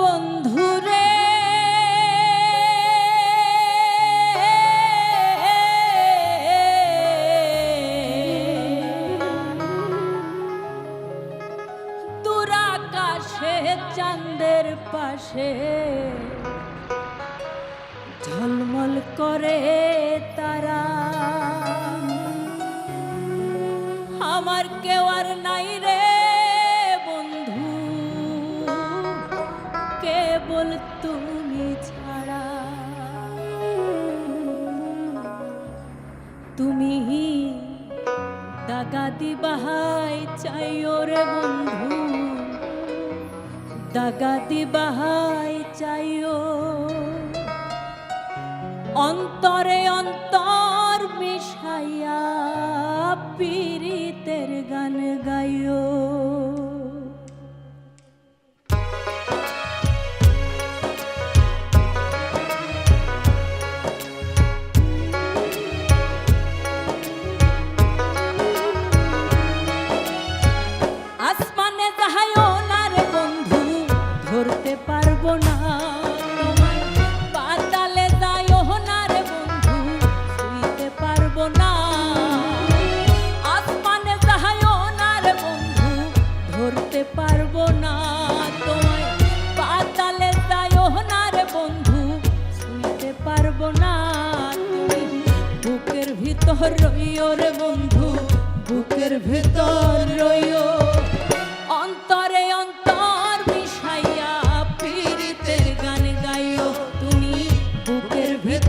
বন্ধুরে। দূর আকাশে চাঁদের পাশে কেবল তুমি ছাড়া। তুমি দাগা দিবাহাই চাইও রে বন্ধু। দাগা দিবাহাই চাইও অন্তরে অন্তর করতে পারব না। পাতালে যাইও না রে বন্ধু, শুইতে পারব না। আসমানে যাইও না রে বন্ধু, ধরতে পারব না। তোমায় পাতালে যাইও না রে বন্ধু, শুইতে পারব না। তুমি বুকের ভিতর রইও রে বন্ধু, বুকের ভিতর রইও।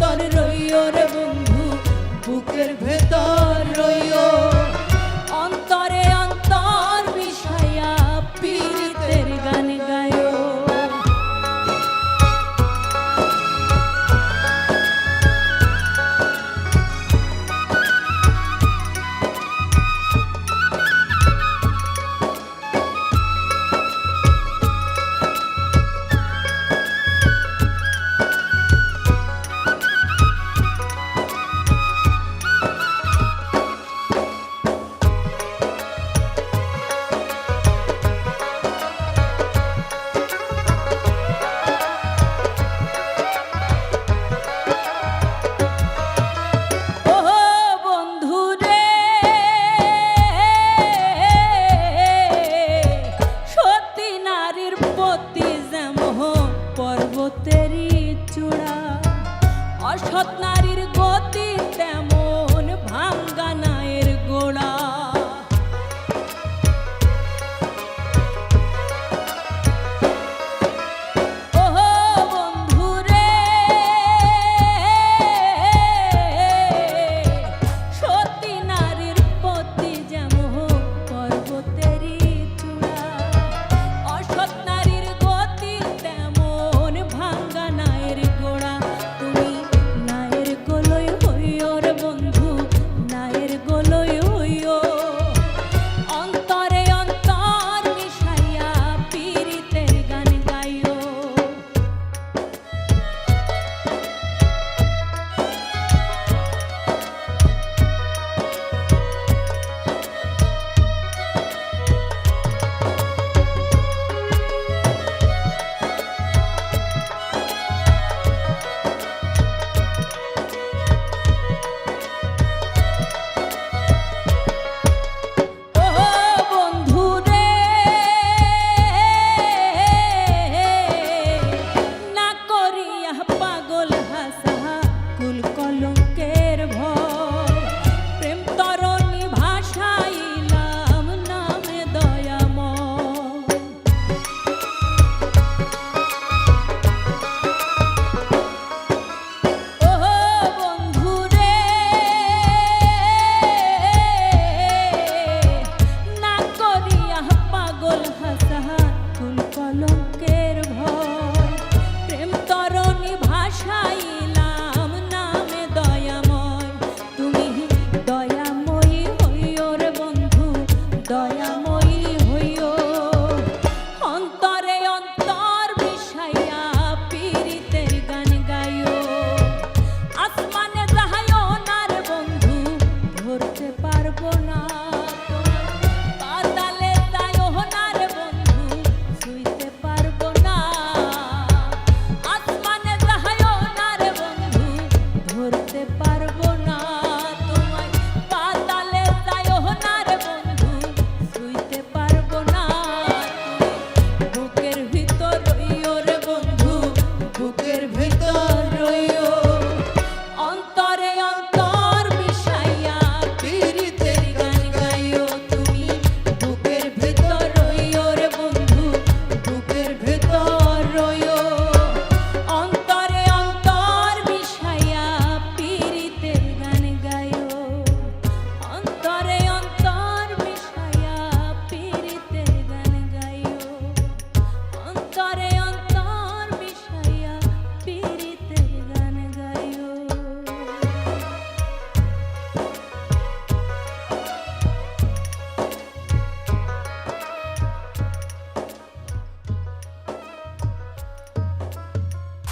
ভেতর রইও রে বন্ধু বুকের ভেতর রই চূড়া। অসৎ নারীর গতি তেমন ভাঙ্গা নায়ের গোড়া। পারব না।